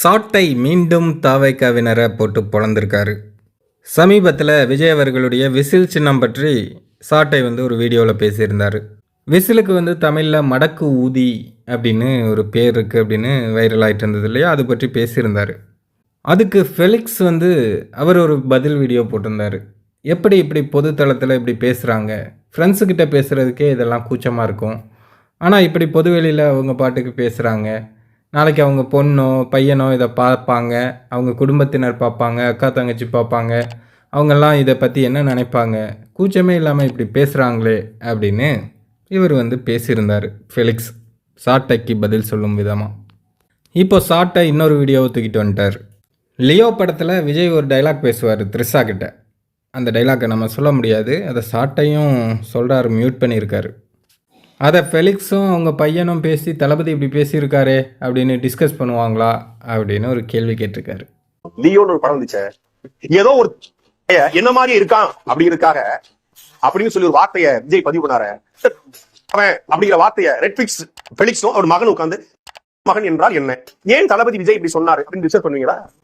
சாட்டை மீண்டும் தாவைக்காவினரை போட்டு பொழந்திருக்காரு. சமீபத்தில் விஜய் அவர்களுடைய விசில் சின்னம் பற்றி சாட்டை வந்து ஒரு வீடியோவில் பேசியிருந்தார். விசிலுக்கு வந்து தமிழில் மடக்கு ஊதி அப்படின்னு ஒரு பேர் இருக்குது அப்படின்னு வைரல் ஆகிட்டு இருந்தது இல்லையா? அது பற்றி பேசியிருந்தார். அதுக்கு ஃபெலிக்ஸ் வந்து அவர் ஒரு பதில் வீடியோ போட்டிருந்தார். எப்படி இப்படி பொது தளத்தில் இப்படி பேசுகிறாங்க ஃப்ரெண்ட்ஸுக்கிட்ட பேசுகிறதுக்கே இதெல்லாம் கூச்சமாக இருக்கும். ஆனால் இப்படி பொதுவெளியில் அவங்க பாட்டுக்கு பேசுகிறாங்க நாளைக்கு அவங்க பொண்ணோ பையனோ இதை பார்ப்பாங்க. அவங்க குடும்பத்தினர் பார்ப்பாங்க அக்கா தங்கச்சி பார்ப்பாங்க. அவங்கெல்லாம் இதை பற்றி என்ன நினைப்பாங்க? கூச்சமே இல்லாமல் இப்படி பேசுகிறாங்களே அப்படின்னு இவர் வந்து பேசியிருந்தார். ஃபெலிக்ஸ் சாட்டைக்கு பதில் சொல்லும் விதமாக இப்போ சாட்டை இன்னொரு வீடியோவை தூக்கிட்டு வந்துட்டார். லியோ படத்தில் விஜய் ஒரு டைலாக் பேசுவார் த்ரிஷா கிட்ட. அந்த டைலாக்கை நம்ம சொல்ல முடியாது. அதை சாட்டையும் சொல்கிறாரு மியூட் பண்ணியிருக்காரு. அதை ஃபெலிக்ஸும் அவங்க பையனும் பேசி தளபதி இப்படி பேசியிருக்காரு அப்படின்னு டிஸ்கஸ் பண்ணுவாங்களா? அப்படின்னு ஒரு கேள்வி கேட்டிருக்காரு. லியோன்னு ஒரு படம் வந்துச்சே. ஏதோ ஒரு என்ன மாதிரி இருக்கான் அப்படிங்கிறதுக்காக அப்படின்னு சொல்லி ஒரு வார்த்தைய விஜய் பதிவு பண்ணாரு. அவன் அப்படிங்கிற வார்த்தைய ரெட்ஃபிக்ஸ் பெலிக்ஸும் அவர் மகன் உட்கார்ந்து மகன் என்றால் என்ன? ஏன் தளபதி விஜய் இப்படி சொன்னாரு? அப்படின்னு டிஸ்கஸ் பண்ணுவீங்களா?